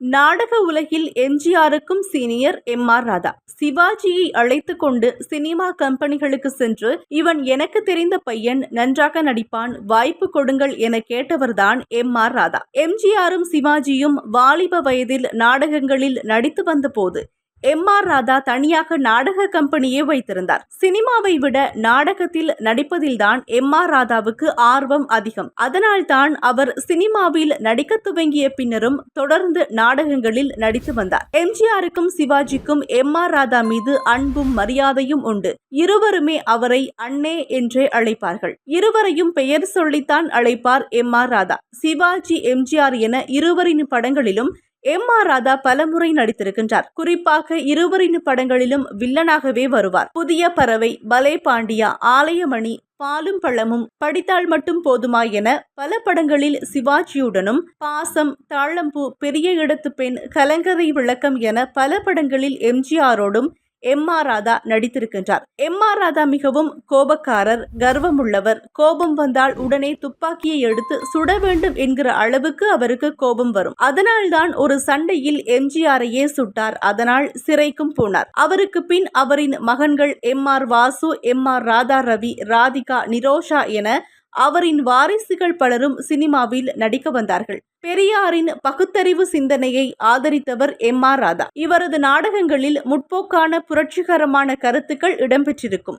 நாடக உலகில் எம்ஜிஆருக்கும் சீனியர் எம் ஆர் ராதா. சிவாஜியை அழைத்து கொண்டு சினிமா கம்பெனிகளுக்கு சென்று இவன் எனக்கு தெரிந்த பையன் நன்றாக நடிப்பான் வாய்ப்பு கொடுங்கள் என கேட்டவர்தான் எம் ஆர் ராதா. எம்ஜிஆரும் சிவாஜியும் வாலிப வயதில் நாடகங்களில் நடித்து வந்தபோது எம் ஆர் ராதா தனியாக நாடக கம்பெனியே வைத்திருந்தார். சினிமாவை விட நாடகத்தில் நடிப்பதில்தான் எம் ஆர் ராதாவுக்கு ஆர்வம் அதிகம். அதனால்தான் அவர் சினிமாவில் நடிக்க துவங்கிய பின்னரும் தொடர்ந்து நாடகங்களில் நடித்து வந்தார். எம்ஜிஆருக்கும் சிவாஜிக்கும் எம் ஆர் ராதா மீது அன்பும் மரியாதையும் உண்டு. இருவருமே அவரை அண்ணே என்றே அழைப்பார்கள். இருவரையும் பெயர் சொல்லித்தான் அழைப்பார் எம் ஆர் ராதா. சிவாஜி எம்ஜிஆர் என இருவரின் படங்களிலும் எம் ஆர் ராதா பலமுறை நடித்திருக்கின்றார். குறிப்பாக இருவரின் படங்களிலும் வில்லனாகவே வருவார். புதிய பறவை பலே பாண்டியா ஆலயமணி பாலும் பழமும் படித்தால் மட்டும் போதுமா என பல படங்களில் சிவாஜியுடனும் பாசம் தாழம்பூ பெரிய இடத்து பெண் கலங்கரை விளக்கம் என பல படங்களில் எம்ஜிஆரோடும் எம் ஆர் ராதா நடித்திருக்கின்றார். எம் ஆர் ராதா மிகவும் கோபக்காரர் கர்வமுள்ளவர். கோபம் வந்தால் உடனே துப்பாக்கியை எடுத்து சுட வேண்டும் என்கிற அளவுக்கு அவருக்கு கோபம் வரும். அதனால்தான் ஒரு சண்டையில் எம்ஜிஆரையே சுட்டார். அதனால் சிறைக்கும் போனார். அவருக்கு பின் அவரின் மகன்கள் M R Vasu M R Radha Ravi Radhika Nirosha என அவரின் வாரிசுகள் பலரும் சினிமாவில் நடிக்க வந்தார்கள். பெரியாரின் பகுத்தறிவு சிந்தனையை ஆதரித்தவர் எம் ஆர் ராதா. இவரது நாடகங்களில் முற்போக்கான புரட்சிகரமான கருத்துக்கள் இடம்பெற்றிருக்கும்.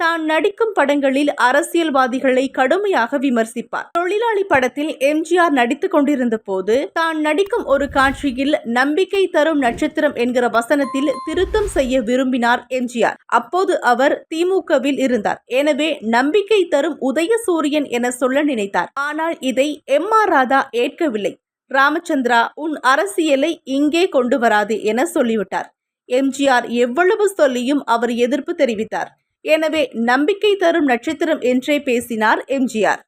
தான் நடிக்கும் படங்களில் அரசியல்வாதிகளை கடுமையாக விமர்சிப்பார். தொழிலாளி படத்தில் எம்ஜிஆர் நடித்துக் கொண்டிருந்த போது தான் நடிக்கும் ஒரு காட்சியில் நம்பிக்கை தரும் நட்சத்திரம் என்கிற வசனத்தில் திருத்தம் செய்ய விரும்பினார் எம்ஜிஆர். அப்போது அவர் திமுகவில் இருந்தார். எனவே நம்பிக்கை தரும் உதயசூரியன் என சொல்ல நினைத்தார். ஆனால் இதை எம் ஆர் ராதா ஏற்கவில்லை. ராமச்சந்திரா உன் அரசியலை இங்கே கொண்டு வராது என சொல்லிவிட்டார். எம்ஜிஆர் எவ்வளவு சொல்லியும் அவர் எதிர்ப்பு தெரிவித்தார். எனவே நம்பிக்கை தரும் நட்சத்திரம் என்றே பேசினார் எம்ஜிஆர்.